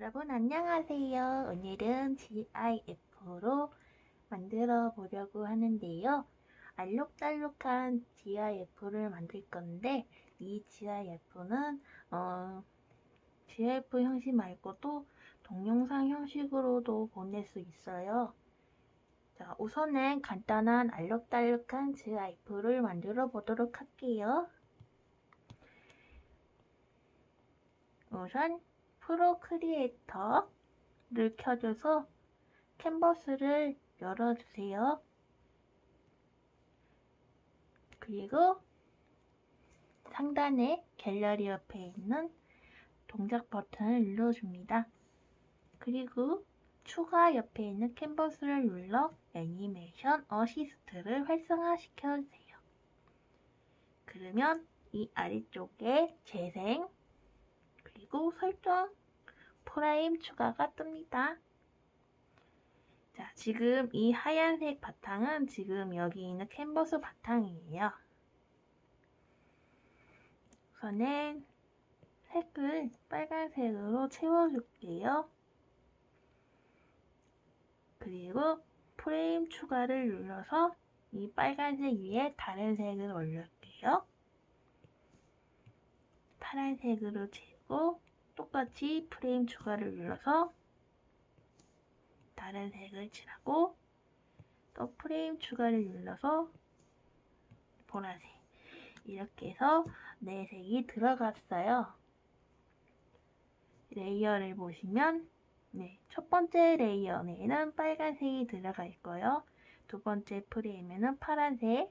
여러분 안녕하세요. 오늘은 GIF로 만들어 보려고 하는데요. 알록달록한 GIF를 만들 건데 이 GIF는 어, GIF 형식 말고도 동영상 형식으로도 보낼 수 있어요. 자, 우선은 간단한 알록달록한 GIF를 만들어 보도록 할게요. 우선 프로크리에이터를 켜줘서 캔버스를 열어주세요. 그리고 상단에 갤러리 옆에 있는 동작 버튼을 눌러줍니다. 그리고 추가 옆에 있는 캔버스를 눌러 애니메이션 어시스트를 활성화시켜주세요. 그러면 이 아래쪽에 재생, 그리고 설정, 프레임 추가가 뜹니다. 자, 지금 이 하얀색 바탕은 지금 여기 있는 캔버스 바탕이에요. 우선은 색을 빨간색으로 채워줄게요. 그리고 프레임 추가를 눌러서 이 빨간색 위에 다른 색을 올릴게요. 파란색으로 채우고 똑같이 프레임 추가를 눌러서 다른 색을 칠하고 또 프레임 추가를 눌러서 보라색 이렇게 해서 네 색이 들어갔어요. 레이어를 보시면 네, 첫 번째 레이어에는 빨간색이 들어가 있고요. 두 번째 프레임에는 파란색,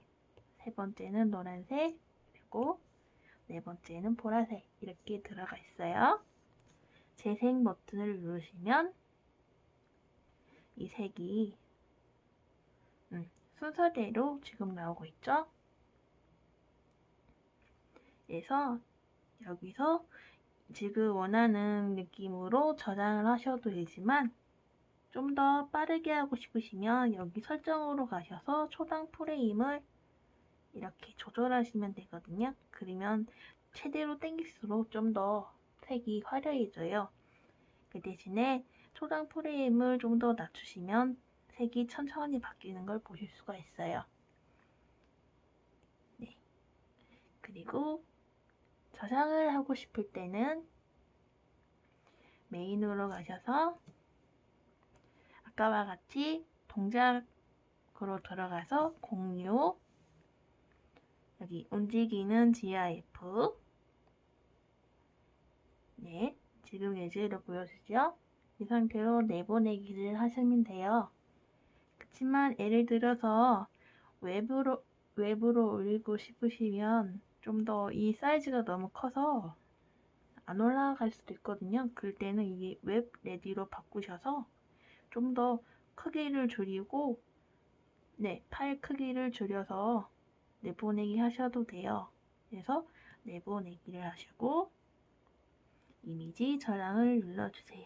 세 번째는 노란색, 그리고 네 번째는 보라색 이렇게 들어가 있어요. 재생 버튼을 누르시면 이 색이 음, 순서대로 지금 나오고 있죠. 그래서 여기서 지금 원하는 느낌으로 저장을 하셔도 되지만 좀 더 빠르게 하고 싶으시면 여기 설정으로 가셔서 초당 프레임을 이렇게 조절하시면 되거든요. 그러면 최대로 당길수록 좀더 색이 화려해져요. 그 대신에 초당 프레임을 좀 더 낮추시면 색이 천천히 바뀌는 걸 보실 수가 있어요. 네. 그리고 저장을 하고 싶을 때는 메인으로 가셔서 아까와 같이 동작으로 들어가서 공유 여기 움직이는 GIF 네 지금 예제로 보여주죠 이 상태로 내보내기를 하시면 돼요. 그렇지만 예를 들어서 웹으로 웹으로 올리고 싶으시면 좀 더 이 사이즈가 너무 커서 안 올라갈 수도 있거든요. 그럴 때는 이게 웹 레디로 바꾸셔서 좀 더 크기를 줄이고 네 파일 크기를 줄여서 내보내기 하셔도 돼요. 그래서 내보내기를 하시고 이미지 저장을 눌러주세요.